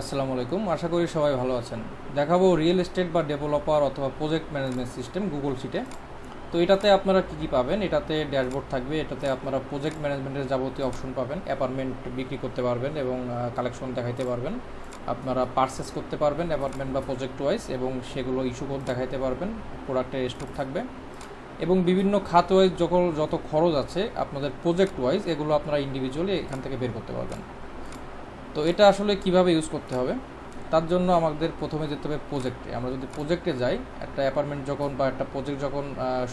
আসসালামু আলাইকুম। আশা করি সবাই ভালো আছেন। দেখাবো রিয়েল এস্টেট বা ডেভেলপার অথবা প্রজেক্ট ম্যানেজমেন্ট সিস্টেম গুগল শিটে। তো এটাতে আপনারা কী কী পাবেন? এটাতে ড্যাশবোর্ড থাকবে, এটাতে আপনারা প্রজেক্ট ম্যানেজমেন্টের যাবতীয় অপশন পাবেন। অ্যাপার্টমেন্ট বিক্রি করতে পারবেন এবং কালেকশন দেখাইতে পারবেন। আপনারা পারচেস করতে পারবেন অ্যাপার্টমেন্ট বা প্রজেক্ট ওয়াইজ এবং সেগুলো ইস্যু কোড দেখাইতে পারবেন। প্রোডাক্টের স্টক থাকবে। এবং বিভিন্ন খাত ওয়াইজ যখন যত খরচ আছে, আপনাদের প্রজেক্ট ওয়াইজ এগুলো আপনারা ইন্ডিভিজুয়ালি এখান থেকে বের করতে পারবেন। তো এটা আসলে কীভাবে ইউজ করতে হবে? তার জন্য আমাদের প্রথমে যেতে হবে প্রজেক্টে আমরা যদি প্রজেক্টে যাই, একটা অ্যাপার্টমেন্ট যখন বা একটা প্রজেক্ট যখন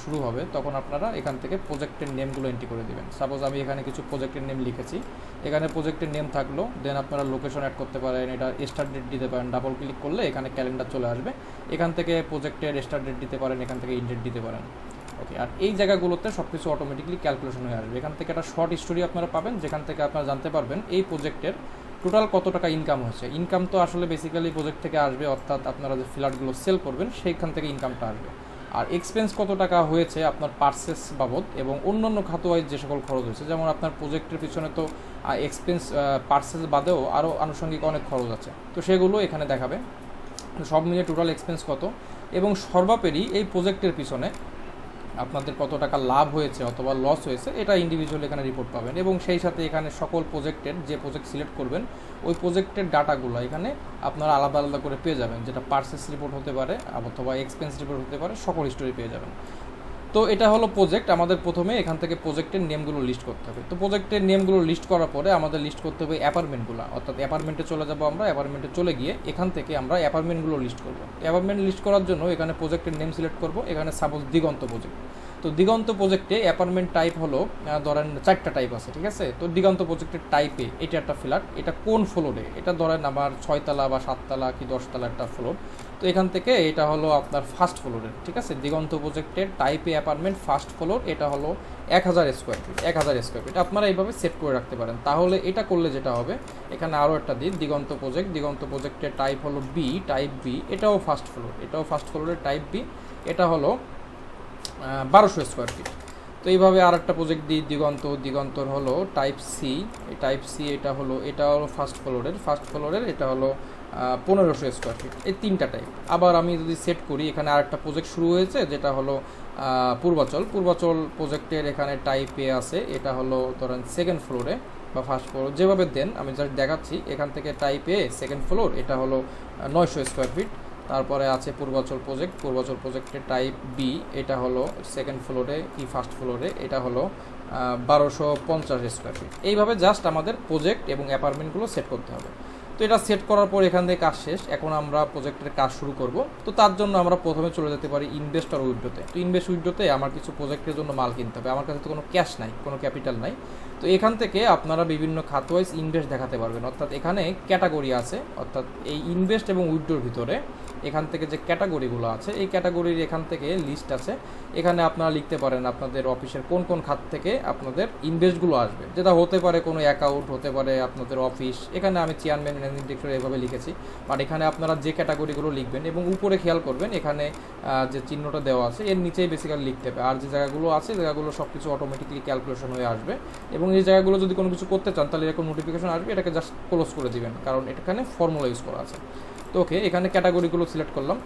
শুরু হবে, তখন আপনারা এখান থেকে প্রজেক্টের নেমগুলো এন্ট্রি করে দিবেন। সাপোজ আমি এখানে কিছু প্রজেক্টের নেম লিখেছি। এখানে প্রজেক্টের নেম থাকল দেন আপনারা লোকেশন অ্যাড করতে পারেন, এটা স্টার্ট ডেট দিতে পারেন। ডাবল ক্লিক করলে এখানে ক্যালেন্ডার চলে আসবে। এখান থেকে প্রজেক্টের স্টার ডেট দিতে পারেন, এখান থেকে ইনডেট দিতে পারেন। ওকে আর এই জায়গাগুলোতে সব কিছু অটোমেটিকলি ক্যালকুলেশন হয়ে আসবে। এখান থেকে একটা শর্ট স্টোরি আপনারা পাবেন, যেখান থেকে আপনারা জানতে পারবেন এই প্রজেক্টের টোটাল কত টাকা ইনকাম হয়েছে ইনকাম তো আসলে বেসিক্যালি প্রজেক্ট থেকে আসবে, অর্থাৎ আপনারা যে ফ্ল্যাটগুলো সেল করবেন, সেইখান থেকে ইনকামটা আসবে। আর এক্সপেন্স কত টাকা হয়েছে আপনার পার্সেস বাবদ এবং অন্যান্য খাত ওয়াইজ যে সকল খরচ হয়েছে, যেমন আপনার প্রজেক্টের পিছনে তো এক্সপেন্স পার্সেস বাদেও আরও আনুষঙ্গিক অনেক খরচ আছে। তো সেগুলো এখানে দেখাবে। সব মিলিয়ে টোটাল এক্সপেন্স কত? এবং সর্বাপেরি এই প্রজেক্টের পিছনে আপনাদের কত টাকা লাভ হয়েছে অথবা লস হয়েছে, এটা ইন্ডিভিজুয়াল এখানে রিপোর্ট পাবেন। এবং সেই সাথে এখানে সকল প্রজেক্টের যে প্রজেক্ট সিলেক্ট করবেন, ওই প্রজেক্টের ডাটাগুলো এখানে আপনারা আলাদা আলাদা করে পেয়ে যাবেন। যেটা পার্সেস রিপোর্ট হতে পারে, অথবা এক্সপেন্স রিপোর্ট হতে পারে, সকল হিস্টোরি পেয়ে যাবেন। তো এটা হলো প্রজেক্ট আমাদের প্রথমে এখান থেকে প্রজেক্টের নেমগুলো লিস্ট করতে হবে। তো প্রজেক্টের নেমগুলো লিস্ট করার পরে আমাদের লিস্ট করতে হবে অ্যাপার্টমেন্টগুলো অর্থাৎ অ্যাপার্টমেন্টে চলে যাব আমরা অ্যাপার্টমেন্টে চলে গিয়ে এখান থেকে আমরা অ্যাপার্টমেন্টগুলো লিস্ট করব। অ্যাপার্টমেন্ট লিস্ট করার জন্য এখানে প্রজেক্টের নেম সিলেক্ট করব, এখানে সাপোজ দিগন্ত প্রজেক্ট তো দিগন্ত প্রজেক্টে অ্যাপার্টমেন্ট টাইপ হলো ধরেন চারটা টাইপ আছে, ঠিক আছে? তো দিগন্ত প্রজেক্টের টাইপে এটা একটা ফ্ল্যাট এটা কোন ফ্লোরে এটা ধরেন আমার ছয়তলা বা সাততলা কি দশতলা একটা ফ্লোর তো এখান থেকে এটা হলো আপনার ফার্স্ট ফ্লোরের ঠিক আছে? দিগন্ত প্রজেক্টের টাইপে অ্যাপার্টমেন্ট ফার্স্ট ফ্লোর এটা হলো এক হাজার স্কোয়ার ফিট এক হাজার স্কোয়ার ফিট আপনারা এইভাবে সেট করে রাখতে পারেন। তাহলে এটা করলে যেটা হবে, এখানে আরও একটা দিন, দিগন্ত প্রজেক্ট দিগন্ত প্রজেক্টের টাইপ হলো বি টাইপ বি এটাও ফার্স্ট ফ্লোর এটাও ফার্স্ট ফ্লোরের টাইপ বি এটা হলো বারোশো স্কোয়ার ফিট তো এইভাবে আর একটা প্রজেক্ট দিই, দিগন্ত, দিগন্তর হলো টাইপ সি টাইপ সি এটা হলো এটা হলো ফার্স্ট ফ্লোরের ফার্স্ট ফ্লোরের এটা হলো পনেরোশো স্কোয়ার ফিট এই তিনটা টাইপ আবার আমি যদি সেট করি, এখানে আরেকটা প্রজেক্ট শুরু হয়েছে, যেটা হলো পূর্বাচল। পূর্বাচল প্রজেক্টের এখানে টাইপ আছে, এটা হলো ধরেন সেকেন্ড ফ্লোরে বা ফার্স্ট ফ্লোর যেভাবে দেন, আমি জাস্ট দেখাচ্ছি, এখান থেকে টাইপ সেকেন্ড ফ্লোর এটা হলো নয়শো স্কোয়ার ফিট তারপরে আছে পূর্বাচল প্রজেক্ট পূর্বাচল প্রজেক্টের টাইপ বি এটা হলো সেকেন্ড ফ্লোরে কি ফার্স্ট ফ্লোরে এটা হলো বারোশো পঞ্চাশ স্কোয়ার ফিট এইভাবে জাস্ট আমাদের প্রজেক্ট এবং অ্যাপার্টমেন্টগুলো সেট করতে হবে। তো এটা সেট করার পর এখান থেকে কাজ শেষ। এখন আমরা প্রজেক্টের কাজ শুরু করব। তো তার জন্য আমরা প্রথমে চলে যেতে পারি ইনভেস্টর উইড্রোতে তো ইনভেস্ট উইড্রোতে আমার কিছু প্রজেক্টের জন্য মাল কিনতে হবে। আমার কাছে তো কোনো ক্যাশ নাই, কোনো ক্যাপিটাল নাই। তো এখান থেকে আপনারা বিভিন্ন খাত ওয়াইজ ইনভেস্ট দেখাতে পারবেন। অর্থাৎ এখানে ক্যাটাগরি আছে, অর্থাৎ এই ইনভেস্ট এবং উইড্রোর ভিতরে এখান থেকে যে ক্যাটাগরিগুলো আছে, এই ক্যাটাগরির এখান থেকে লিস্ট আছে। এখানে আপনারা লিখতে পারেন আপনাদের অফিসের কোন কোন খাত থেকে আপনাদের ইনভেস্টগুলো আসবে। যেটা হতে পারে কোনো অ্যাকাউন্ট হতে পারে আপনাদের অফিস এখানে আমি চেয়ারম্যান ম্যানেজিং ডিরেক্টর এভাবে লিখেছি। বাট এখানে আপনারা যে ক্যাটাগরিগুলো লিখবেন এবং উপরে খেয়াল করবেন, এখানে যে চিহ্নটা দেওয়া আছে, এর নিচেই বেসিক্যালি লিখতে হবে। আর যে জায়গাগুলো আছে জায়গাগুলো সব কিছু অটোমেটিকলি ক্যালকুলেশন হয়ে আসবে। এবং এই জায়গাগুলো যদি কোনো কিছু করতে চান, তাহলে এরকম নোটিফিকেশন আসবে, এটাকে জাস্ট ক্লোজ করে দিবেন। কারণ এখানে ফর্মুলা ইউজ করা আছে। তো ওকে, এখানে ক্যাটাগরিগুলো সিলেক্ট করলাম।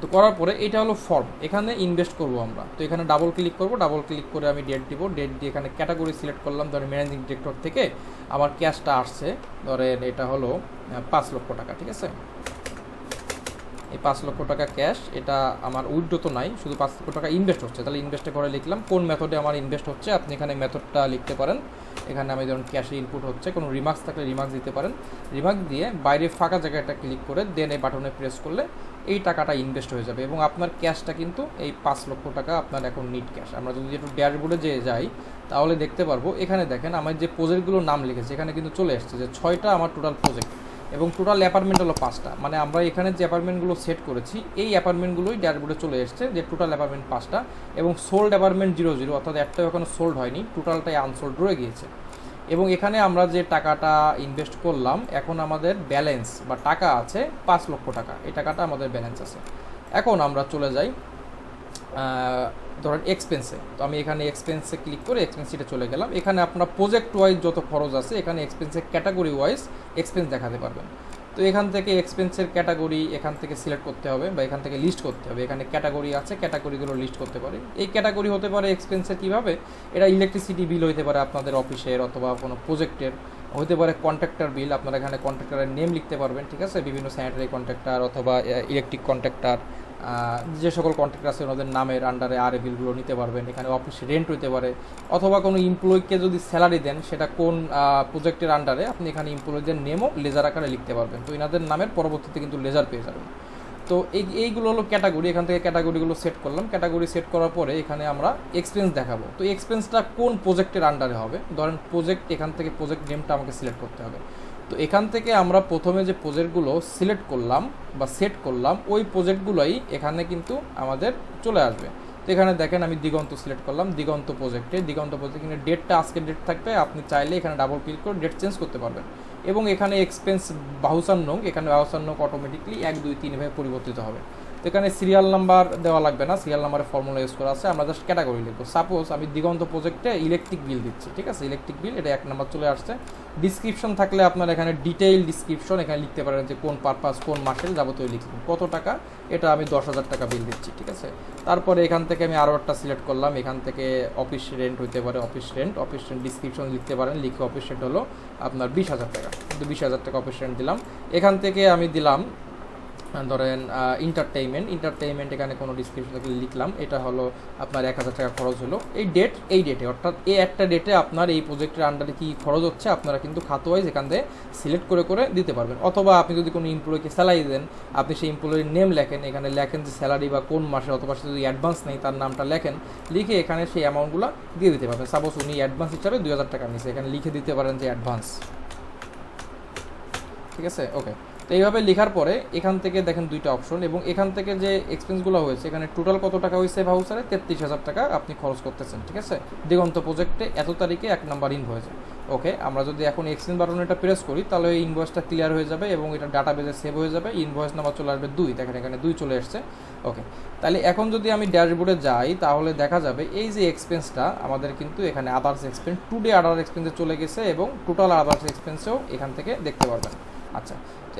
তো করার পরে এটা হলো ফর্ম এখানে ইনভেস্ট করব আমরা। তো এখানে ডাবল ক্লিক করব ডাবল ক্লিক করে আমি ডেট দিব। ডেট দিয়ে এখানে ক্যাটাগরি সিলেক্ট করলাম, ধরেন ম্যানেজিং ডিরেক্টর থেকে। আমার ক্যাশটা আসছে, ধরেন এটা হলো পাঁচ লক্ষ টাকা, ঠিক আছে? এই পাঁচ লক্ষ টাকা ক্যাশ এটা আমার উইড্রো তো নাই, শুধু পাঁচ লক্ষ টাকা ইনভেস্ট হচ্ছে। তাহলে ইনভেস্টে করে লিখলাম, কোন মেথডে আমার ইনভেস্ট হচ্ছে, আপনি এখানে মেথডটা লিখতে পারেন। এখানে আমি ধরুন ক্যাশে ইনপুট হচ্ছে, কোনো রিমার্কস থাকলে রিমার্কস দিতে পারেন। রিমার্ক দিয়ে বাইরে ফাঁকা জায়গাটা ক্লিক করে দেন এই বাটনে প্রেস করলে এই টাকাটা ইনভেস্ট হয়ে যাবে এবং আপনার ক্যাশটা কিন্তু এই পাঁচ লক্ষ টাকা আপনার এখন নিট ক্যাশ আমরা যদি একটু ড্যাশবোর্ডে যেয়ে যাই, তাহলে দেখতে পারব, এখানে দেখেন আমার যে প্রজেক্টগুলোর নাম লিখেছে, এখানে কিন্তু চলে এসছে যে ছয়টা আমার টোটাল প্রজেক্ট এবং টোটাল অ্যাপার্টমেন্ট হলো পাঁচটা। মানে আমরা এখানে যে অ্যাপার্টমেন্টগুলো সেট করেছি, এই অ্যাপার্টমেন্টগুলোই ড্যাশবোর্ডে চলে এসছে যে টোটাল অ্যাপার্টমেন্ট পাঁচটা এবং সোল্ড অ্যাপার্টমেন্ট জিরো জিরো অর্থাৎ একটাও এখনও সোল্ড হয়নি টোটালটাই আনসোল্ড রয়ে গিয়েছে। এবং এখানে আমরা যে টাকাটা ইনভেস্ট করলাম, এখন আমাদের ব্যালেন্স বা টাকা আছে পাঁচ লক্ষ টাকা। এই টাকাটা আমাদের ব্যালেন্স আছে। এখন আমরা চলে যাই ধরেন এক্সপেন্সে তো আমি এখানে এক্সপেন্সে ক্লিক করে এক্সপেন্স সিটে চলে গেলাম। এখানে আপনার প্রজেক্ট ওয়াইজ যত খরচ আছে, এখানে এক্সপেন্সের ক্যাটাগরি ওয়াইজ এক্সপেন্স দেখাতে পারবেন। তো এখান থেকে এক্সপেন্সের ক্যাটাগরি এখান থেকে সিলেক্ট করতে হবে বা এখান থেকে লিস্ট করতে হবে। এখানে ক্যাটাগরি আছে ক্যাটাগরিগুলো লিস্ট করতে পারে। এই ক্যাটাগরি হতে পারে এক্সপেন্সের কীভাবে? এটা ইলেকট্রিসিটি বিল হতে পারে আপনাদের অফিসের অথবা কোনো প্রজেক্টের হতে পারে কন্ট্রাক্টর বিল আপনারা এখানে কন্ট্রাক্টরের নেম লিখতে পারবেন, ঠিক আছে? বিভিন্ন স্যানিটারি কন্ট্রাক্টর অথবা ইলেকট্রিক কন্ট্রাক্টর যে সকল কন্ট্রাক্ট আছে ওনাদের নামের আন্ডারে আর বিলগুলো নিতে পারবেন, এখানে অফিস রেন্ট হতে পারে, অথবা কোনো এমপ্লয়িকে যদি স্যালারি দেন, সেটা কোন প্রজেক্টের আন্ডারে আপনি এখানে এমপ্লয়ীদের নেমও লেজার আকারে লিখতে পারবেন। তো এনাদের নামের পরবর্তীতে কিন্তু লেজার পেয়ে যাবেন। তো এই, এইগুলো হলো ক্যাটাগরি এখান থেকে ক্যাটাগরিগুলো সেট করলাম। ক্যাটাগরি সেট করার পরে এখানে আমরা এক্সপেন্স দেখাবো। তো এক্সপেন্সটা কোন প্রজেক্টের আন্ডারে হবে? ধরেন প্রজেক্ট এখান থেকে প্রজেক্ট নেমটা আমাকে সিলেক্ট করতে হবে। তো এখান থেকে আমরা প্রথমে যে প্রজেক্টগুলো সিলেক্ট করলাম বা সেট করলাম, ওই প্রজেক্টগুলোই এখানে কিন্তু আমাদের চলে আসবে। তো এখানে দেখেন আমি দিগন্ত সিলেক্ট করলাম, দিগন্ত প্রজেক্টে দিগন্ত প্রজেক্ট কিন্তু ডেটটা আজকে ডেট থাকবে, আপনি চাইলে এখানে ডাবল ক্লিক করে ডেট চেঞ্জ করতে পারবেন। এবং এখানে এক্সপেন্স বাহুসান নং, এখানে বাহুসান নং অটোমেটিকলি এক, দুই তিনভাবে পরিবর্তিত হবে। তো এখানে সিরিয়াল নাম্বার দেওয়া লাগবে না সিরিয়াল নাম্বারের ফর্মুলা ইউজ করা আছে, আমরা জাস্ট ক্যাটাগরি লিখব। সাপোজ আমি দিগন্ত প্রজেক্টে ইলেকট্রিক বিল দিচ্ছি, ঠিক আছে? ইলেকট্রিক বিল এটা এক নাম্বার চলে আসছে। ডিসক্রিপশন থাকলে আপনার এখানে ডিটেইল ডিসক্রিপশন এখানে লিখতে পারেন যে কোন পারপাস কোন মাসের যাবতীয় লিখবেন কত টাকা? এটা আমি দশ হাজার টাকা বিল দিচ্ছি, ঠিক আছে? তারপরে এখান থেকে আমি আরও একটা সিলেক্ট করলাম। এখান থেকে অফিস রেন্ট হইতে পারে office rent office rent description লিখতে পারেন। লিখে অফিস রেন্ট হলো আপনার বিশ হাজার টাকা। কিন্তু বিশ হাজার টাকা অফিস রেন্ট দিলাম। এখান থেকে আমি দিলাম ধরেন এন্টারটেইনমেন্ট এন্টারটেইনমেন্ট এখানে কোনো ডিসক্রিপশন থেকে লিখলাম, এটা হলো আপনার এক হাজার টাকা খরচ হলো। এই ডেট এই ডেটে অর্থাৎ এই একটা ডেটে আপনার এই প্রজেক্টের আন্ডারে কী খরচ হচ্ছে, আপনারা কিন্তু খাত ওয়াইজ এখান থেকে সিলেক্ট করে করে দিতে পারবেন। অথবা আপনি যদি কোনো এমপ্লয়িকে স্যালারি দেন, আপনি সেই এমপ্লয়ির নেম লেখেন, এখানে লেখেন যে স্যালারি বা কোন মাসে অথবা সে যদি অ্যাডভান্স নেই তার নামটা লেখেন, লিখে এখানে সেই অ্যামাউন্টগুলো দিয়ে দিতে পারবেন। সাপোজ উনি অ্যাডভান্স হিসাবে দুই হাজার টাকা নিয়েছে এখানে লিখে দিতে পারেন যে অ্যাডভান্স ঠিক আছে? ওকে তো এইভাবে লেখার পরে এখান থেকে দেখেন দুইটা অপশন এবং এখান থেকে যে এক্সপেন্সগুলো হয়েছে, এখানে টোটাল কত টাকা হয়েছে ভাউচারে তেত্রিশ হাজার টাকা আপনি খরচ করতেছেন, ঠিক আছে? দিগন্ত প্রজেক্টে এত তারিখে এক নাম্বার ইন হয়েছে ওকে আমরা যদি এখন এক্সচেঞ্জ বাটন এটা প্রেস করি, তাহলে এই ইনভয়েসটা ক্লিয়ার হয়ে যাবে এবং এটা ডাটা বেজে সেভ হয়ে যাবে। ইনভয়েস নাম্বার চলে আসবে দুই, দেখেন এখানে দুই চলে এসছে ওকে তাহলে এখন যদি আমি ড্যাশবোর্ডে যাই, তাহলে দেখা যাবে এই যে এক্সপেন্সটা আমাদের কিন্তু এখানে others expense today other এক্সপেন্সে চলে গেছে এবং টোটাল আদার্স এক্সপেন্সেও এখান থেকে দেখতে পারবেন। আচ্ছা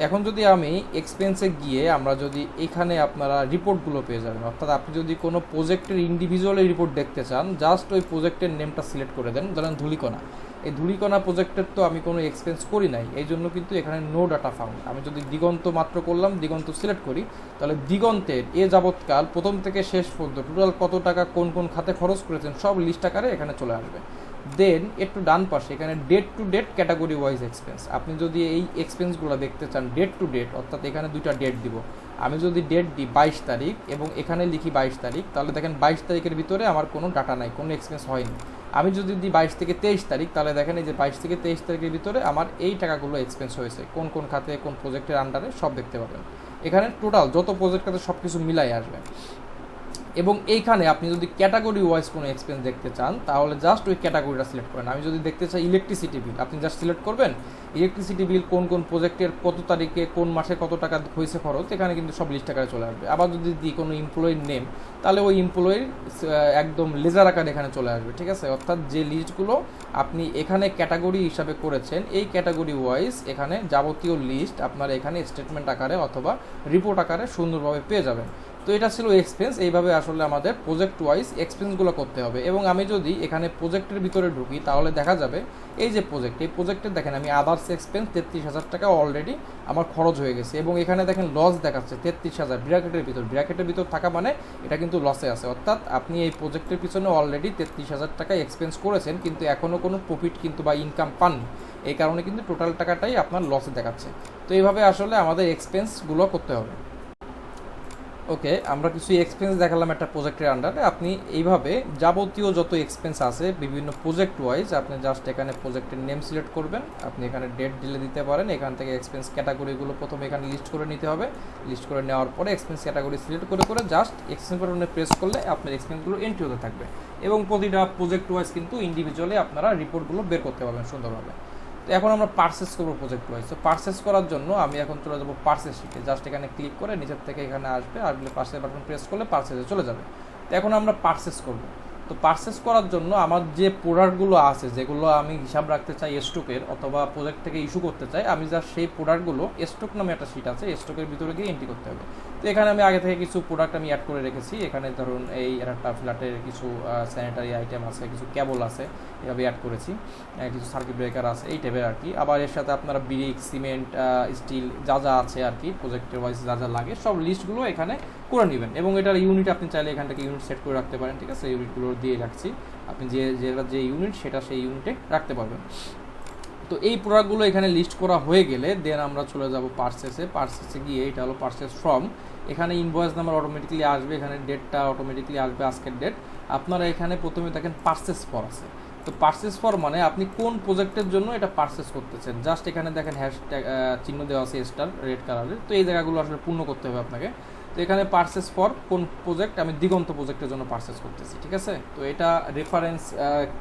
এখন যদি আমি এক্সপেন্সে গিয়ে আমরা যদি এখানে আপনারা রিপোর্টগুলো পেয়ে যাবেন, অর্থাৎ আপনি যদি কোনো প্রজেক্টের ইন্ডিভিজুয়ালি রিপোর্ট দেখতে চান জাস্ট ওই প্রজেক্টের নেমটা সিলেক্ট করে দেন, ধরেন ধুলিকণা। এই ধুলিকণা প্রজেক্টের তো আমি কোনো এক্সপেন্স করি নাই, এই জন্য কিন্তু এখানে নো ডাটা ফাউন্ড আমি যদি দিগন্ত মাত্র করলাম, দিগন্ত সিলেক্ট করি, তাহলে দিগন্তের এ যাবৎকাল প্রথম থেকে শেষ পর্যন্ত টোটাল কত টাকা, কোন কোন খাতে খরচ করেছেন, সব লিস্ট আকারে এখানে চলে আসবে। দেন একটু ডান পাশে, এখানে date to date category wise expense আপনি যদি এই এক্সপেন্সগুলো দেখতে চান, ডেট টু ডেট, অর্থাৎ এখানে দুইটা ডেট দিব। আমি যদি ডেট দিই বাইশ তারিখ এবং এখানে লিখি বাইশ তারিখ, তাহলে দেখেন বাইশ তারিখের ভিতরে আমার কোনো ডাটা নাই, কোনো এক্সপেন্স হয়নি। আমি যদি দিই বাইশ থেকে তেইশ তারিখ, তাহলে দেখেন এই যে বাইশ থেকে তেইশ তারিখের ভিতরে আমার এই টাকাগুলো এক্সপেন্স হয়েছে। কোন কোন খাতে, কোন প্রজেক্টের আন্ডারে সব দেখতে পাবেন। এখানে টোটাল যত প্রজেক্ট খাতে সব কিছু মিলাই আসবে। এবং এইখানে আপনি যদি ক্যাটাগরি ওয়াইজ কোনো এক্সপেন্স দেখতে চান, তাহলে জাস্ট ওই ক্যাটাগরিটা সিলেক্ট করেন। আমি যদি দেখতে চাই ইলেকট্রিসিটি বিল আপনি জাস্ট সিলেক্ট করবেন? ইলেকট্রিসিটি বিল কোন কোন প্রজেক্টের কত তারিখে, কোন মাসে কত টাকা হয়েছে খরচ, এখানে কিন্তু সব লিস্ট আকারে চলে আসবে। আবার যদি দিই কোনো এমপ্লয়ির নেম তাহলে ওই এমপ্লয়ির একদম লেজার আকারে এখানে চলে আসবে, ঠিক আছে? অর্থাৎ যে লিস্টগুলো আপনি এখানে ক্যাটাগরি হিসাবে করেছেন, এই ক্যাটাগরি ওয়াইজ এখানে যাবতীয় লিস্ট আপনারা এখানে স্টেটমেন্ট আকারে অথবা রিপোর্ট আকারে সুন্দরভাবে পেয়ে যাবেন। তো এটা ছিল এক্সপেন্স এইভাবে আসলে আমাদের প্রজেক্ট ওয়াইজ এক্সপেন্সগুলো করতে হবে। এবং আমি যদি এখানে প্রজেক্টের ভিতরে ঢুকি, তাহলে দেখা যাবে এই যে প্রজেক্ট এই প্রজেক্টে দেখেন আমি আদার্স এক্সপেন্স তেত্রিশ হাজার টাকা অলরেডি আমার খরচ হয়ে গেছে। এবং এখানে দেখেন লস দেখাচ্ছে তেত্রিশ হাজার, ব্র্যাকেটের ভিতর। ব্র্যাকেটের ভিতর থাকা মানে এটা কিন্তু লসে আছে। অর্থাৎ আপনি এই প্রজেক্টের পিছনে অলরেডি তেত্রিশ হাজার টাকা এক্সপেন্স করেছেন, কিন্তু এখনও কোনো প্রফিট কিন্তু বা ইনকাম পাননি। এই কারণে কিন্তু টোটাল টাকাটাই আপনার লসে দেখাচ্ছে। তো এইভাবে আসলে আমাদের এক্সপেন্সগুলো করতে হবে। ওকে, আমরা কিছু এক্সপেন্স দেখালাম একটা প্রজেক্টের আন্ডারে আপনি এইভাবে যাবতীয় যত এক্সপেন্স আছে, বিভিন্ন প্রজেক্ট ওয়াইজ আপনি জাস্ট এখানে প্রজেক্টের নেম সিলেক্ট করবেন। আপনি এখানে ডেট দিলে দিতে পারেন। এখান থেকে এক্সপেন্স ক্যাটাগরিগুলো প্রথমে এখানে লিস্ট করে নিতে হবে। লিস্ট করে নেওয়ার পরে এক্সপেন্স ক্যাটাগরি সিলেক্ট করে করে জাস্ট এক্সপেন্স বাটনে প্রেস করলে আপনার এক্সপেন্সগুলো এন্ট্রি হতে থাকবে। এবং প্রতিটা প্রজেক্ট ওয়াইজ কিন্তু ইন্ডিভিজুয়ালি আপনারা রিপোর্টগুলো বের করতে পারবেন সুন্দরভাবে। তো এখন আমরা পার্সেস করব প্রজেক্ট ওয়াইজ তো পার্সেস করার জন্য আমি এখন চলে যাব পার্সেস শিটে জাস্ট এখানে ক্লিক করে নিচের থেকে এখানে আসবে। আসলে পার্সেস বাটন প্রেস করলে পার্সেসে চলে যাবে। তো এখন আমরা পার্সেস করব। তো পারচেস করার জন্য আমার যে প্রোডাক্টগুলো আছে, যেগুলো আমি হিসাব রাখতে চাই স্টকের অথবা প্রজেক্ট থেকে ইস্যু করতে চাই, আমি যা সেই প্রোডাক্টগুলো স্টক নামে একটা শিট আছে স্টকের ভিতরে গিয়ে এন্ট্রি করতে হবে। তো এখানে আমি আগে থেকে কিছু প্রোডাক্ট আমি অ্যাড করে রেখেছি। এখানে ধরুন এই একটা ফ্ল্যাটের কিছু স্যানিটারি আইটেম আছে, কিছু কেবল আছে, এভাবে অ্যাড করেছি। কিছু সার্কিট ব্রেকার আছে, এই টাইপের আর কি আবার এর সাথে আপনারা ব্রিক সিমেন্ট স্টিল যা যা আছে আর কি প্রজেক্টের ওয়াইজ যা যা লাগে, সব লিস্টগুলো এখানে করে নেবেন। এবং এটার ইউনিট আপনি চাইলে এখান থেকে ইউনিট সেট করে রাখতে পারেন, ঠিক আছে? ইউনিটগুলো দিয়ে রাখছি। আপনি যে, যেটা যে ইউনিট সেটা সেই ইউনিটে রাখতে পারবেন। তো এই প্রোডাক্টগুলো এখানে লিস্ট করা হয়ে গেলে দেন আমরা চলে যাব পার্সেসে পার্সেসে গিয়ে এটা হলো পার্সেস ফ্রম এখানে ইনভয়েস নাম্বার অটোমেটিকলি আসবে, এখানে ডেটটা অটোমেটিকলি আসবে, আজকের ডেট আপনারা এখানে প্রথমে দেখেন পার্সেস ফর আছে। তো পার্সেস ফর মানে আপনি কোন প্রজেক্টের জন্য এটা পার্সেস করতেছেন? জাস্ট এখানে দেখেন হ্যাশ চিহ্ন দেওয়া আছে স্টার রেড কালারের তো এই জায়গাগুলো আসলে পূর্ণ করতে হবে আপনাকে। তো এখানে পার্সেস ফর কোন প্রজেক্ট আমি দিগন্ত প্রজেক্টের জন্য পার্সেস করতেছি, ঠিক আছে? তো এটা রেফারেন্স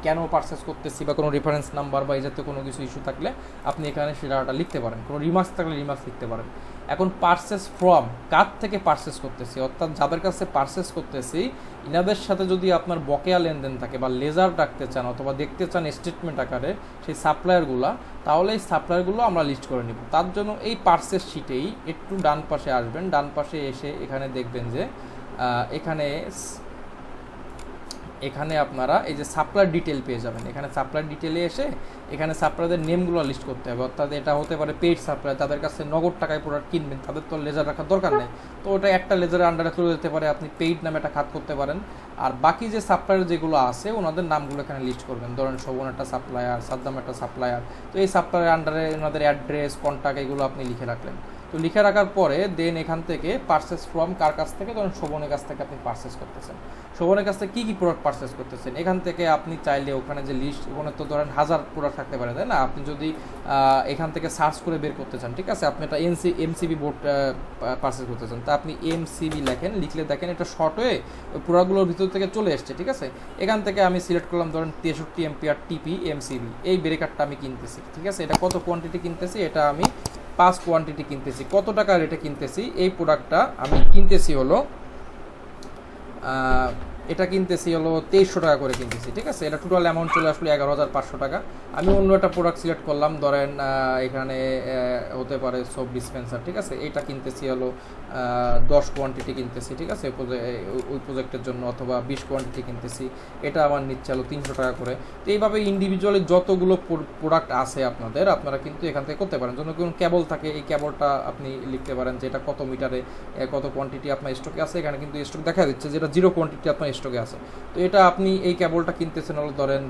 কেন পার্সেস করতেছি বা কোনো রেফারেন্স নাম্বার বা এই জাতীয় কোনো কিছু ইস্যু থাকলে আপনি এখানে সেটা লিখতে পারেন। কোনো রিমার্কস থাকলে রিমার্কস লিখতে পারেন। এখন পার্সেস ফ্রম কার থেকে পার্সেস করতেছি? অর্থাৎ যাদের কাছে পার্সেস করতেছি, ইনাদের সাথে যদি আপনার বকেয়া লেনদেন থাকে বা লেজার রাখতে চান অথবা দেখতে চান স্টেটমেন্ট আকারে, সেই সাপ্লায়ারগুলো তাহলে এই সাপ্লায়ারগুলো আমরা লিস্ট করে নিব। তার জন্য এই পার্সের শিটেই একটু ডান পাশে আসবেন। ডান পাশে এসে এখানে দেখবেন যে এখানে এখানে আপনারা এই যে সাপ্লায়ার ডিটেল পেয়ে যাবেন। এখানে সাপ্লায়ার ডিটেলে এসে এখানে সাপ্লায়ারদের নেমগুলো লিস্ট করতে হবে। অর্থাৎ এটা হতে পারে পেইড সাপ্লায়ার তাদের কাছে নগদ টাকায় প্রোডাক্ট কিনবেন, তাদের তো লেজার রাখার দরকার নেই। তো ওটা একটা লেজারের আন্ডারে চলে যেতে পারে, আপনি পেইড নামে একটা খাত করতে পারেন। আর বাকি যে সাপ্লায়ার যেগুলো আছে, ওনাদের নামগুলো এখানে লিস্ট করবেন। ধরেন শোভন একটা সাপ্লায়ার সাদ্দাম একটা সাপ্লায়ার তো এই সাপ্লায়ার আন্ডারে ওনাদের অ্যাড্রেস কন্ট্যাক্ট এগুলো আপনি লিখে রাখলেন। তো লিখে রাখার পরে দেন এখান থেকে পার্সেস ফ্রম কার কাছ থেকে? ধরুন শোভনের কাছ থেকে আপনি পার্সেস করতেছেন। শোভনের কাছ থেকে কী কী প্রোডাক্ট পার্সেস করতেছেন? এখান থেকে আপনি চাইলে ওখানে যে লিস্ট ওখানে তো ধরেন হাজার প্রোডাক্ট থাকতে পারে, তাই না? আপনি যদি এখান থেকে সার্চ করে বের করতে চান, ঠিক আছে? আপনি একটা এনসি এমসিবি বোর্ড পার্সেস করতে চান। তা আপনি এমসিবি লেখেন, লিখলে দেখেন এটা শর্ট হয়ে ওই প্রোডাক্টগুলোর ভিতর থেকে চলে এসছে, ঠিক আছে? এখান থেকে আমি সিলেক্ট করলাম ধরেন তেষট্টি এমপিআর টিপি এমসিবি এই ব্রেকারটা আমি কিনতেছি, ঠিক আছে? এটা কত কোয়ান্টিটি কিনতেছি? এটা আমি পাঁচ কোয়ান্টিটি কিনতেছি কত টাকা রেটে কিনতেছি এই প্রোডাক্টটা আমি কিনতেছি হলো এটা কিনতেছি হলো তেইশশো টাকা করে কিনতেছি, ঠিক আছে? এটা টোটাল অ্যামাউন্ট চলে আসলো এগারো হাজার পাঁচশো টাকা। আমি অন্য একটা প্রোডাক্ট সিলেক্ট করলাম, ধরেন এখানে হতে পারে সব ডিসপেন্সার ঠিক আছে? এটা কিনতেছি হলো দশ কোয়ান্টিটি কিনতেছি, ঠিক আছে? ওই প্রজে- ওই- ওই প্রজেক্টের জন্য, অথবা বিশ কোয়ান্টিটি কিনতেছি। এটা আমার নিচ্ছে হলো তিনশো টাকা করে। তো এইভাবে ইন্ডিভিজুয়ালি যতগুলো প্রোডাক্ট আছে আপনাদের, আপনারা কিন্তু এখান থেকে করতে পারেন। যখন কোনো কেবল থাকে, এই কেবলটা আপনি লিখতে পারেন যে এটা কত মিটারে কত কোয়ান্টিটি আপনার স্টকে আছে। এখানে কিন্তু স্টক দেখা দিচ্ছে যেটা জিরো কোয়ান্টিটি আপনার স্টকে আছে। তো এটা আপনি এই কেবলটা কিনতেছেন হলো ধরেন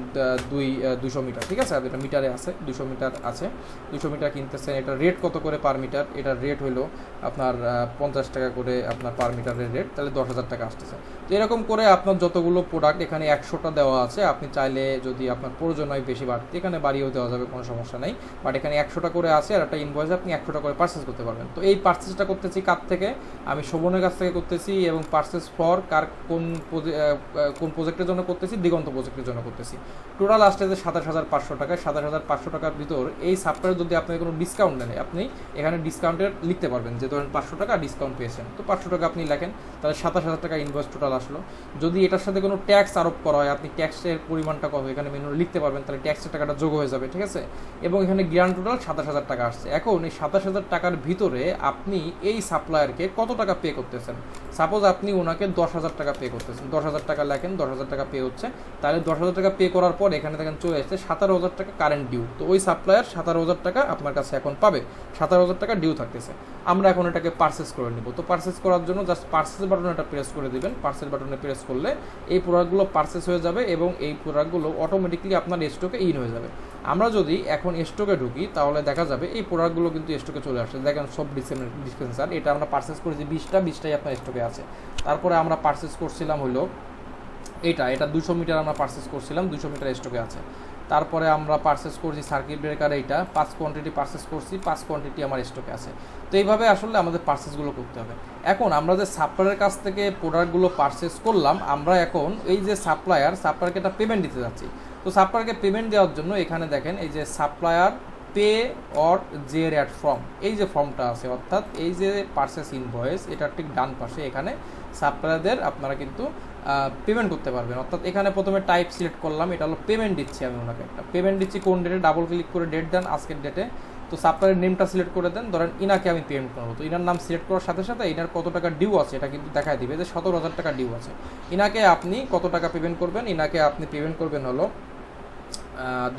দুই দুশো মিটার, ঠিক আছে? এটা মিটারে আছে, দুশো মিটার আছে। দুশো মিটার কিনতেছেন, এটা রেট কত করে পার মিটার এটার রেট হলো আপনার পঞ্চাশ টাকা করে আপনার পার মিটারের রেট তাহলে দশ হাজার টাকা আসতেছে। তো এরকম করে আপনার যতগুলো প্রোডাক্ট এখানে একশোটা দেওয়া আছে, আপনি চাইলে যদি আপনার প্রয়োজন হয় বেশি বাড়তি, এখানে বাড়িয়েও দেওয়া যাবে, কোনো সমস্যা নেই। বাট এখানে একশোটা করে আছে, আর একটা ইনভয়েস আপনি একশোটা করে পার্চেস করতে পারবেন। তো এই পার্চেসটা করতেছি কার থেকে? আমি শোভনের কাছ থেকে করতেছি, এবং পার্চেস ফর কার, কোন কোন প্রজেক্টের জন্য করতেছি, দিগন্ত প্রজেক্টের জন্য করতেছি। টোটাল আসতে যে সাতাশ হাজার পাঁচশো টাকা, সাতাশ হাজার পাঁচশো টাকার ভিতর এই সাপ্লায়ার যদি আপনার কোনো ডিসকাউন্ট নেন আপনি এখানে ডিসকাউন্টের লিখতে পারবেন যে ধরেন পাঁচশো টাকা ডিসকাউন্ট পেয়েছেন। তো পাঁচশো টাকা আপনি লেখেন, তাহলে সাতাশ হাজার টাকা ইনভয়েস টোটাল আসলো। যদি এটার সাথে কোনো ট্যাক্স আরোপ করা হয়, আপনি ট্যাক্সের পরিমাণটা কত, এখানে মেনু লিখতে পারবেন, তাহলে ট্যাক্সের টাকাটা যোগ হয়ে যাবে, ঠিক আছে? এবং এখানে গ্রান্ড টোটাল সাতাশ হাজার টাকা আসছে। এখন এই সাতাশ হাজার টাকার ভিতরে আপনি এই সাপ্লায়ারকে কত টাকা পে করতেছেন? সাপোজ আপনি ওনাকে দশ হাজার টাকা পে করতেছেন। দশ হাজার টাকা লেখেন, দশ হাজার টাকা পে হচ্ছে। তাহলে দশ হাজার টাকা পে করার পর এখানে দেখেন চলে আসছে সাতারো হাজার টাকা কারেন্ট ডিউ তো ওই সাপ্লায়ার সাতারো হাজার টাকা আপনার কাছে এখন পাবে। সাতারো হাজার টাকা ডিউ থাকতেছে। আমরা এখন এটাকে পার্সেস করে নিব। তো পার্সেস করার জন্য জাস্ট পার্সেস বাটন এটা প্রেস করে দিবেন। পার্সেস বাটনে প্রেস করলে এই প্রোডাক্টগুলো পার্সেস হয়ে যাবে এবং এই প্রোডাক্টগুলো অটোমেটিকলি আপনার স্টকে ইন হয়ে যাবে। আমরা যদি এখন স্টকে ঢুকি, তাহলে দেখা যাবে এই প্রোডাক্টগুলো কিন্তু স্টকে চলে আসছে। দেখেন সব ডিসপেন্সার এটা আমরা পার্সেস করেছি বিশটা, বিশটাই আপনার স্টকে আছে। তারপরে আমরা পার্সেস করছিলাম হলো এটা এটা দুশো মিটার আমরা পার্সেস করছিলাম, দুশো মিটার স্টকে আছে। তারপরে আমরা পার্সেস করছি সার্কিট ব্রেকার এইটা, পাঁচ কোয়ান্টিটি পার্সেস করছি, পাঁচ কোয়ান্টিটি আমার স্টকে আছে। তো এইভাবে আসলে আমাদের পার্সেসগুলো করতে হবে। এখন আমরা যে সাপ্লায়ারের কাছ থেকে প্রোডাক্টগুলো পার্সেস করলাম, আমরা এখন এই যে সাপ্লায়ার সাপ্লায়ারকে একটা পেমেন্ট দিতে যাচ্ছি। তো সাপ্লায়ারকে পেমেন্ট দেওয়ার জন্য এখানে দেখেন, এই যে supplier pay or J at form এই যে ফর্মটা আছে, অর্থাৎ এই যে পার্সেস ইনভয়েস এটা ঠিক ডান পাশে এখানে সাপ্লায়ারদের আপনারা কিন্তু পেমেন্ট করতে পারবেন। অর্থাৎ এখানে প্রথমে টাইপ সিলেক্ট করলাম, এটা হলো পেমেন্ট দিচ্ছি আমি ওনাকে একটা। পেমেন্ট দিচ্ছি কোন ডেটে ডাবল ক্লিক করে ডেট দেন, আজকের ডেটে তো সাপ্লাইয়ের নেমটা সিলেক্ট করে দেন। ধরেন ইনাকে আমি পেমেন্ট করব। তো ইনার নাম সিলেক্ট করার সাথে সাথে ইনার কত টাকা ডিউ আছে এটা কিন্তু দেখা দিবে যে সতেরো হাজার টাকা ডিউ আছে। ইনাকে আপনি কত টাকা পেমেন্ট করবেন? ইনাকে আপনি পেমেন্ট করবেন হলো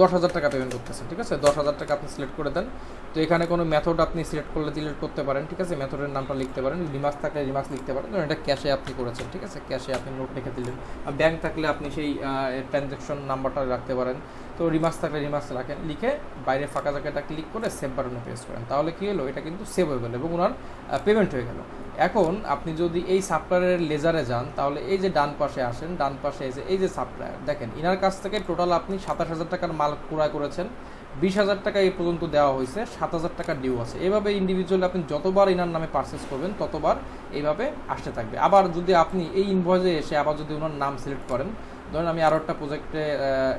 দশ হাজার টাকা পেমেন্ট করতেছেন, ঠিক আছে? দশ হাজার টাকা আপনি সিলেক্ট করে দেন। তো এখানে কোনো মেথড আপনি সিলেক্ট করলে সিলেক্ট করতে পারেন, ঠিক আছে? মেথডের নামটা লিখতে পারেন রিমার্কস থাকলে রিমার্কস লিখতে পারেন। এটা ক্যাশে আপনি করেছেন, ঠিক আছে? ক্যাশে আপনি নোট রেখে দিলেন। ব্যাংক থাকলে আপনি সেই ট্রানজ্যাকশন নাম্বারটা রাখতে পারেন। তো রিমার্কস থাকলে রিমার্কস রাখেন, লিখে বাইরে ফাঁকা জায়গাটা ক্লিক করে সেভ বাটনে প্রেস করেন। তাহলে কী হলো? এটা কিন্তু সেভ হয়ে গেলো এবং ওনার পেমেন্ট হয়ে গেল। এখন আপনি যদি এই সাপ্লায়ারের লেজারে যান, তাহলে এই যে ডান পাশে আসেন, ডান পাশে এসে এই যে সাপ্লায়ার দেখেন, ইনার কাছ থেকে টোটাল আপনি সাতাশ হাজার টাকার মাল ক্রয় করেছেন, বিশ হাজার টাকা এই পর্যন্ত দেওয়া হয়েছে, সাত হাজার টাকার ডিউ আছে। এভাবে ইন্ডিভিজুয়ালি আপনি যতবার ইনার নামে পারচেস করবেন, ততবার এইভাবে আসতে থাকবে। আবার যদি আপনি এই ইনভয়েসে এসে আবার যদি ওনার নাম সিলেক্ট করেন ধরেন আমি আরও একটা প্রজেক্টে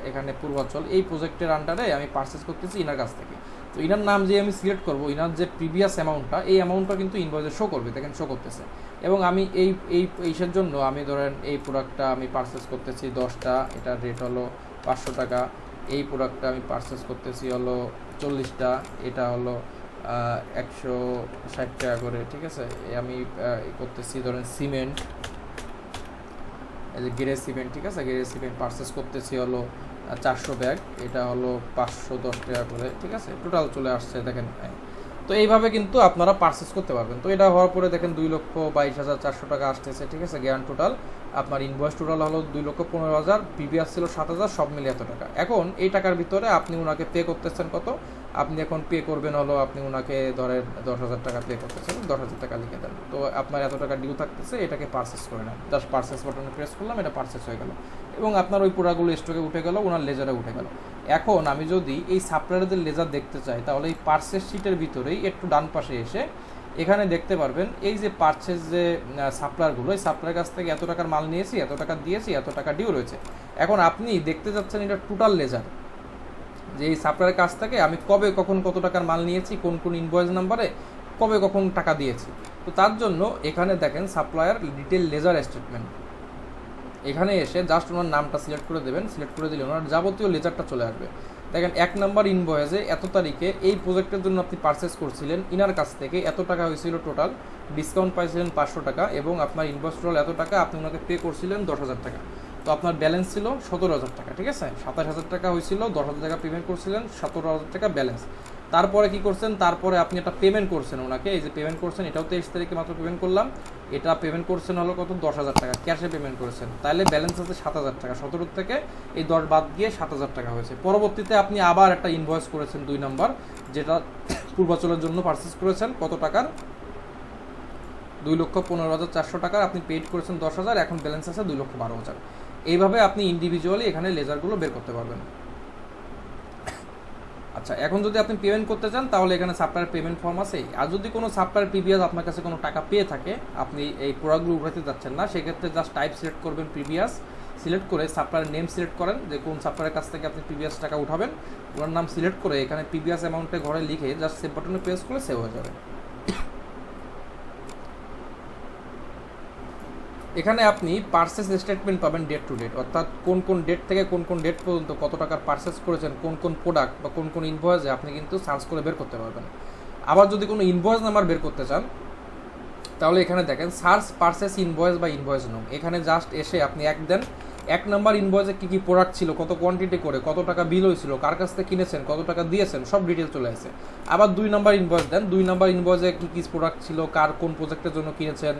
এখানে পূর্বাঞ্চল। এই প্রজেক্টের আন্ডারে আমি পারচেস করতেছি ইনার কাছ থেকে। তো ইনার নাম যে আমি সিলেক্ট করব, ইনার যে প্রিভিয়াস অ্যামাউন্টটা এই অ্যামাউন্টটা কিন্তু ইনভয়েসে শো করবে, দেখেন শো করতেছে। এবং আমি এই এই, এইসের জন্য আমি ধরেন এই প্রোডাক্টটা আমি পারচেস করতেছি দশটা এটার রেট হলো পাঁচশো টাকা। এই প্রোডাক্টটা আমি পারচেস করতেছি হলো চল্লিশটা, এটা হলো একশো ষাট টাকা করে, ঠিক আছে? আমি করতেছি ধরেন সিমেন্ট এই যে গেরে সিমেন্ট ঠিক আছে? গেরে সিমেন্ট পারচেস করতেছি হলো চারশো ব্যাগ। এটা হলো পাঁচশো দশ টাকা করে, ঠিক আছে? টোটাল চলে আসছে, দেখেন তো এইভাবে কিন্তু আপনারা পারচেস করতে পারবেন। তো এটা হওয়ার পরে দেখেন দুই লক্ষ বাইশ হাজার চারশো টাকা আসতেছে, ঠিক আছে? জ্ঞান টোটাল আপনার ইনভয়েস টোটাল হলো দুই লক্ষ পনেরো হাজার পিপিআর ছিল সাত হাজার, সব মিলে এত টাকা। এখন এই টাকার ভিতরে আপনি ওনাকে পে করতেছেন কত? আপনি এখন পে করবেন হলো, আপনি ওনাকে ধরেন দশ হাজার টাকা পে করতেছেন, দশ হাজার টাকা লিখে দেন। তো আপনার এত টাকা ডিউ থাকতেছে, এটাকে পারচেস করে নেন। জাস্ট পারচেস বাটনে প্রেস করলাম, এটা পারচেস হয়ে গেল। এবং আপনার ওই পুরাগুলো স্টকে উঠে গেল ওনার লেজারে উঠে গেল। এখন আমি যদি এই সাপ্লায়ারদের লেজার দেখতে চাই, তাহলে এই পার্সেস শিটের ভিতরেই একটু ডান পাশে এসে এখানে দেখতে পারবেন, এই যে পারচেস যে সাপ্লায়ারগুলো এই সাপ্লায়ার কাছ থেকে এত টাকার মাল নিয়েছি, এত টাকা দিয়েছি, এত টাকা ডিউ রয়েছে। এখন আপনি দেখতে যাচ্ছেন এটা টোটাল লেজার যে এই সাপ্লায়ারের কাছ থেকে আমি কবে কখন কত টাকার মাল নিয়েছি, কোন কোন ইনভয়েস নাম্বারে কবে কখন টাকা দিয়েছি। তো তার জন্য এখানে দেখেন সাপ্লায়ার ডিটেল লেজার স্টেটমেন্ট এখানে এসে জাস্ট ওনার নামটা সিলেক্ট করে দেবেন সিলেক্ট করে দিলে ওনার যাবতীয় লেজারটা চলে আসবে। দেখেন এক নাম্বার ইনভয়েসে এত তারিখে এই প্রজেক্টের জন্য আপনি পারচেস করছিলেন, ইনার কাছ থেকে এত টাকা হয়েছিল টোটাল ডিসকাউন্ট পাইছিলেন পাঁচশো টাকা এবং আপনার ইনভয়েস টোটাল এত টাকা, আপনি ওনাকে পে করছিলেন দশ হাজার টাকা। তো আপনার ব্যালেন্স ছিল সতেরো হাজার টাকা, ঠিক আছে? সাতাশ হাজার টাকা হয়েছিল, দশ হাজার টাকা পেমেন্ট করছিলেন, সতেরো হাজার টাকা ব্যালেন্স তারপরে কি করছেন? তারপরে আপনি একটা পেমেন্ট করছেন ওনাকে, এই যে পেমেন্ট করছেন, এটাও তেইশ তারিখে মাত্র পেমেন্ট করলাম। এটা পেমেন্ট করছেন হলো কত? দশ হাজার টাকা ক্যাশে পেমেন্ট করেছেন। তাহলে ব্যালেন্স আছে সাত হাজার টাকা, সতেরো থেকে এই দশ বাদ দিয়ে সাত হাজার টাকা হয়েছে। পরবর্তীতে আপনি আবার একটা ইনভয়েস করেছেন দুই নম্বর যেটা পূর্বাচলের জন্য পারচেস করেছেন, কত টাকার? দুই লক্ষ পনেরো হাজার চারশো টাকার, আপনি পেড করেছেন দশ হাজার, এখন ব্যালেন্স আছে দুই লক্ষ বারো হাজার। এইভাবে আপনি ইন্ডিভিজুয়ালি এখানে লেজারগুলো বের করতে পারবেন। আচ্ছা এখন যদি আপনি পেমেন্ট করতে চান, তাহলে এখানে সাপ্লায়ার পেমেন্ট ফর্ম আছে। আর যদি কোনো সাপ্লায়ার প্রিভিয়াস আপনার কাছে কোনো টাকা পেয়ে থাকে, আপনি এই প্রোডাক্টগুলো উঠাতে যাচ্ছেন না, সেক্ষেত্রে জাস্ট টাইপ সিলেক্ট করবেন প্রিভিয়াস সিলেক্ট করে সাপ্লায়ার নেম সিলেক্ট করেন, যে কোন সাপ্লায়ারের কাছ থেকে আপনি প্রিভিয়াস টাকা উঠাবেন, ওনার নাম সিলেক্ট করে এখানে প্রিভিয়াস অ্যামাউন্টে ঘরে লিখে জাস্ট সেভ বাটনে প্রেস করে সেভ হয়ে যাবে। এখানে আপনি পার্সেস স্টেটমেন্ট পাবেন ডেট টু ডেট অর্থাৎ কোন কোন ডেট থেকে কোন কোন ডেট পর্যন্ত কত টাকার পার্সেস করেছেন, কোন কোন প্রোডাক্ট বা কোন কোন ইনভয়েসে আপনি কিন্তু সার্চ করে বের করতে পারবেন। আবার যদি কোনো ইনভয়েস নাম্বার বের করতে চান, তাহলে এখানে দেখেন সার্চ পার্সেস ইনভয়েস বা ইনভয়েস নোম এখানে জাস্ট এসে আপনি এক দেন এক নাম্বার ইনভয়েসে কী কী প্রোডাক্ট ছিল, কত কোয়ান্টিটি করে, কত টাকা বিল হয়েছিল, কার কাছ থেকে কিনেছেন, কত টাকা দিয়েছেন, সব ডিটেল চলে আসে। আবার দুই নাম্বার ইনভয়েস দেন, দুই নাম্বার ইনভয়েসে কী কী প্রোডাক্ট ছিল, কার কোন প্রোজেক্টের জন্য কিনেছেন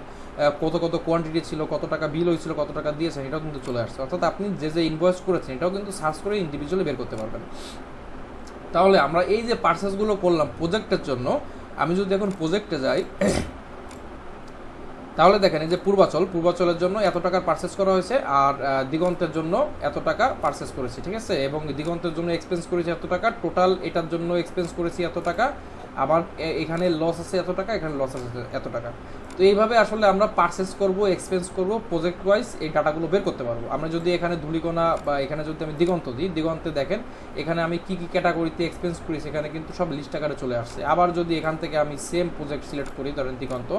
কত কত কোয়ান্টিটি ছিল, কত টাকা বিল হয়েছিল, কত টাকা দিয়েছেন, এটাও কিন্তু চলে আসছে অর্থাৎ আপনি যে যে ইনভয়েস করেছেন, এটাও কিন্তু সার্চ করে ইন্ডিভিজুয়ালি বের করতে পারবেন। তাহলে আমরা এই যে পার্সেসগুলো করলাম প্রোজেক্টের জন্য, আমি যদি এখন প্রোজেক্টে যাই তাহলে দেখেন, এই যে পূর্বাচল, পূর্বাচলের জন্য এত টাকার পারচেস করা হয়েছে আর দিগন্তের জন্য এত টাকা পারচেস করেছি, ঠিক আছে? এবং দিগন্তের জন্য এক্সপেন্স করেছি এত টাকা টোটাল এটার জন্য এক্সপেন্স করেছি এত টাকা, আবার এখানে লস আছে এত টাকা, এখানে লস আছে এত টাকা। তো এইভাবে আসলে আমরা পারচেস করব এক্সপেন্স করব প্রজেক্ট ওয়াইজ এই ডাটাগুলো বের করতে পারব। আমরা যদি এখানে ধুলিকোনা বা এখানে যদি আমি দিগন্ত দিই, দিগন্তে দেখেন, এখানে আমি কি কি ক্যাটাগরিতে এক্সপেন্স করি সেখানে কিন্তু সব লিস্ট আকারে চলে আসছে। আবার যদি এখান থেকে আমি সেম প্রজেক্ট সিলেক্ট করি, ধরেন দিগন্ত,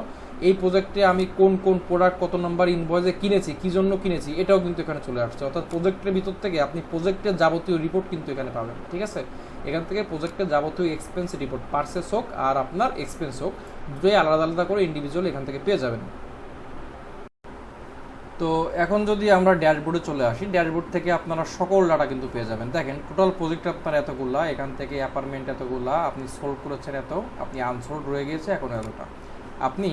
এই প্রজেক্টে আমি কোন কোন প্রোডাক্ট কত নাম্বার ইনভয়েসে কিনেছি, কি জন্য কিনেছি, এটাও কিন্তু এখানে চলে আসছে। অর্থাৎ প্রজেক্টের ভিতর থেকে আপনি প্রজেক্টের যাবতীয় রিপোর্ট কিন্তু এখানে পাবেন, ঠিক আছে? এখান থেকে প্রজেক্টের যাবতীয় এক্সপেন্স রিপোর্ট পার্সেস হোক আর আপনার এক্সপেন্স হোক, দুটোই আলাদা আলাদা করে ইন্ডিভিজুয়াল এখান থেকে পেয়ে যাবেন। তো এখন যদি আমরা ড্যাশবোর্ডে চলে আসি ড্যাশবোর্ড থেকে আপনারা সকল ডাটা কিন্তু পেয়ে যাবেন। দেখেন টোটাল প্রজেক্ট আপনার এতগুলা, এখান থেকে অ্যাপার্টমেন্ট এতগুলা, আপনি সোল্ড করেছেন এত, আপনি আনসোল্ড রয়ে গিয়েছে, এখন এতটা। আপনি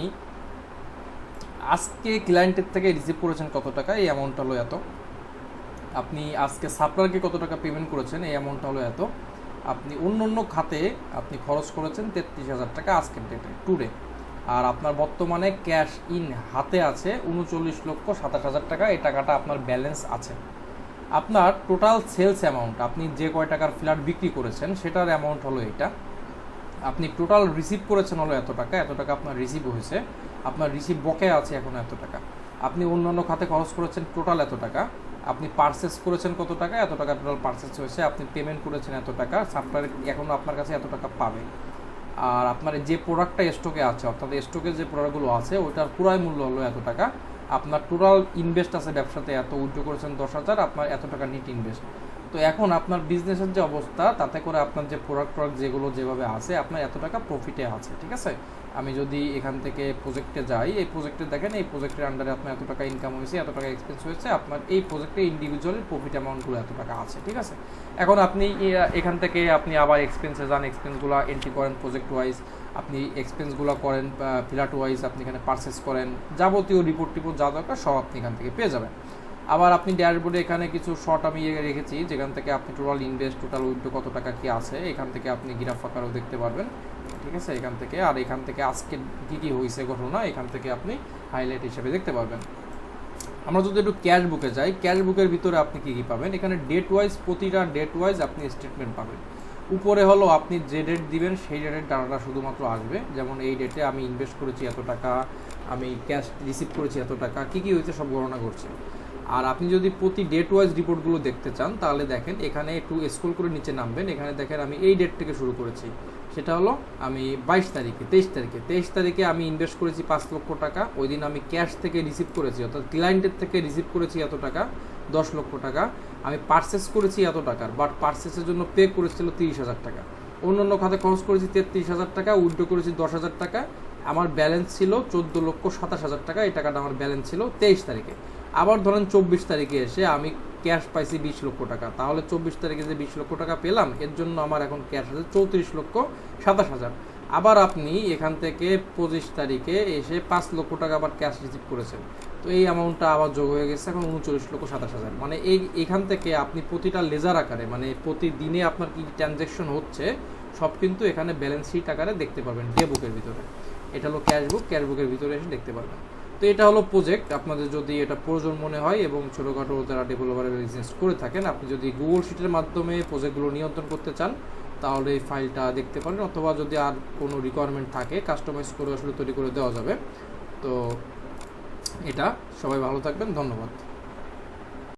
আজকে ক্লায়েন্টের থেকে রিসিভ করেছেন কত টাকা? এই অ্যামাউন্টটা হলো এত। আপনি আজকে সাপ্লায়ারকে কত টাকা পেমেন্ট করেছেন? এই অ্যামাউন্টটা হলো এত। আপনি অন্য অন্য খাতে আপনি খরচ করেছেন তেত্রিশ হাজার টাকা আজকের ডেটে টুডে আর আপনার বর্তমানে ক্যাশ ইন হাতে আছে উনচল্লিশ লক্ষ সাতাশ হাজার টাকা। এই টাকাটা আপনার ব্যালেন্স আছে। আপনার টোটাল সেলস অ্যামাউন্ট আপনি যে কয় টাকার ফ্ল্যাট বিক্রি করেছেন, সেটার অ্যামাউন্ট হলো এটা। আপনি টোটাল রিসিভ করেছেন হলো এত টাকা। এত টাকা আপনার রিসিভ হয়েছে। আপনার রিসিভ বকেয়া আছে এখন এত টাকা। আপনি অন্যান্য খাতে খরচ করেছেন টোটাল এত টাকা। আপনি পার্সেস করেছেন কত টাকা, এত টাকা টোটাল পার্সেস হয়েছে। আপনি পেমেন্ট করেছেন এত টাকা সাপ্লায়ার এখনও আপনার কাছে এত টাকা পাবে। আর আপনার যে প্রোডাক্টটা স্টকে আছে, অর্থাৎ স্টকে যে প্রোডাক্টগুলো আছে, ওইটার পুরাই মূল্য হলো এত টাকা। আপনার টোটাল ইনভেস্ট আছে ব্যবসাতে, এত উদ্যোগ করেছেন দশ হাজার, আপনার এত টাকা নিট ইনভেস্ট তো এখন আপনার বিজনেসের যে অবস্থা, তাতে করে আপনার যে প্রোডাক্ট প্রোডাক্ট যেগুলো যেভাবে আছে, আপনার এত টাকা প্রফিটে আছে, ঠিক আছে? আমি যদি এখান থেকে প্রজেক্টে যাই, এই প্রজেক্টে দেখেন, এই প্রজেক্টের আন্ডারে আপনার এত টাকা ইনকাম হয়েছে, এত টাকা এক্সপেন্স হয়েছে, আপনার এই প্রজেক্টে ইন্ডিভিজুয়াল প্রফিট অ্যামাউন্টগুলো এত টাকা আছে, ঠিক আছে? এখন আপনি এখান থেকে আপনি আবার এক্সপেন্সে যান এক্সপেন্সগুলো এন্ট্রি করেন প্রজেক্ট ওয়াইজ আপনি এক্সপেন্সগুলো করেন ফ্ল্যাট ওয়াইজ আপনি এখানে পারচেস করেন, যাবতীয় রিপোর্ট টিপোর্ট যা দরকার সব আপনি এখান থেকে পেয়ে যাবেন। আবার আপনি ড্যাশবোর্ডে এখানে কিছু শর্ট আমি রেখেছি, যেখান থেকে আপনি টোটাল ইনভেস্ট টোটাল উইথড্র কত টাকা কি আছে, এখান থেকে আপনি গিরাফ আকারও দেখতে পারবেন, ঠিক আছে? এখান থেকে, আর এখান থেকে আজকে কী কী হয়েছে ঘটনা, এখান থেকে আপনি হাইলাইট হিসেবে দেখতে পারবেন। আমরা যদি একটু ক্যাশ বুকে যাই ক্যাশ বুকের ভিতরে আপনি কী কী পাবেন? এখানে ডেট ওয়াইজ প্রতিটা ডেট ওয়াইজ আপনি স্টেটমেন্ট পাবেন। উপরে হলো আপনি যে ডেট দিবেন, সেই ডেটের ডাটাটা শুধুমাত্র আসবে। যেমন এই ডেটে আমি ইনভেস্ট করেছি এত টাকা, আমি ক্যাশ রিসিভ করেছি এত টাকা, কী কী হয়েছে সব গণনা করছে। আর আপনি যদি প্রতি ডেট ওয়াইজ রিপোর্টগুলো দেখতে চান, তাহলে দেখেন এখানে একটু স্ক্রল করে নিচে নামবেন। এখানে দেখেন আমি এই ডেট থেকে শুরু করেছি। সেটা হলো আমি বাইশ তারিখে, তেইশ তারিখে। তেইশ তারিখে আমি ইনভেস্ট করেছি পাঁচ লক্ষ টাকা। ওই দিন আমি ক্যাশ থেকে রিসিভ করেছি, অর্থাৎ ক্লায়েন্টের থেকে রিসিভ করেছি এত টাকা, দশ লক্ষ টাকা। আমি পার্সেস করেছি এত টাকার বাট পার্সেসের জন্য পে করেছিল তিরিশ হাজার টাকা। অন্য অন্য খাতে খরচ করেছি তেত্রিশ হাজার টাকা উইথড্র করেছি দশ হাজার টাকা। আমার ব্যালেন্স ছিল চোদ্দ লক্ষ সাতাশ হাজার টাকা। এই টাকাটা আমার ব্যালেন্স ছিল তেইশ তারিখে। আবার ধরেন চব্বিশ তারিখে এসে আমি ক্যাশ পাইছি বিশ লক্ষ টাকা। তাহলে চব্বিশ তারিখে যে বিশ লক্ষ টাকা পেলাম, এর জন্য আমার এখন ক্যাশ আছে চৌত্রিশ লক্ষ সাতাশ হাজার। আবার আপনি এখান থেকে পঁচিশ তারিখে এসে পাঁচ লক্ষ টাকা আবার ক্যাশ রিসিভ করেছেন। তো এই অ্যামাউন্টটা আবার যোগ হয়ে গেছে এখন উনচল্লিশ লক্ষ সাতাশ হাজার। মানে এই, এখান থেকে আপনি প্রতিটা লেজার আকারে মানে প্রতিদিনে আপনার কি ট্রানজ্যাকশন হচ্ছে, সব কিন্তু এখানে ব্যালেন্স শিট আকারে দেখতে পারবেন ডে বুকের ভিতরে। এটা হলো ক্যাশ বুক ক্যাশ বুকের ভিতরে এসে দেখতে পারবেন। তো এটা হলো প্রজেক্ট আপনাদের যদি এটা প্রয়োজন মনে হয় এবং ছোটোখাটো তারা ডেভেলপারের বিজনেস করে থাকেন, আপনি যদি গুগল শিটের মাধ্যমে প্রজেক্টগুলো নিয়ন্ত্রণ করতে চান, তাহলে এই ফাইলটা দেখতে পারেন। অথবা যদি আর কোনো রিকোয়ারমেন্ট থাকে কাস্টমাইজ করে আসলে তৈরি করে দেওয়া যাবে। তো এটা, সবাই ভালো থাকবেন, ধন্যবাদ।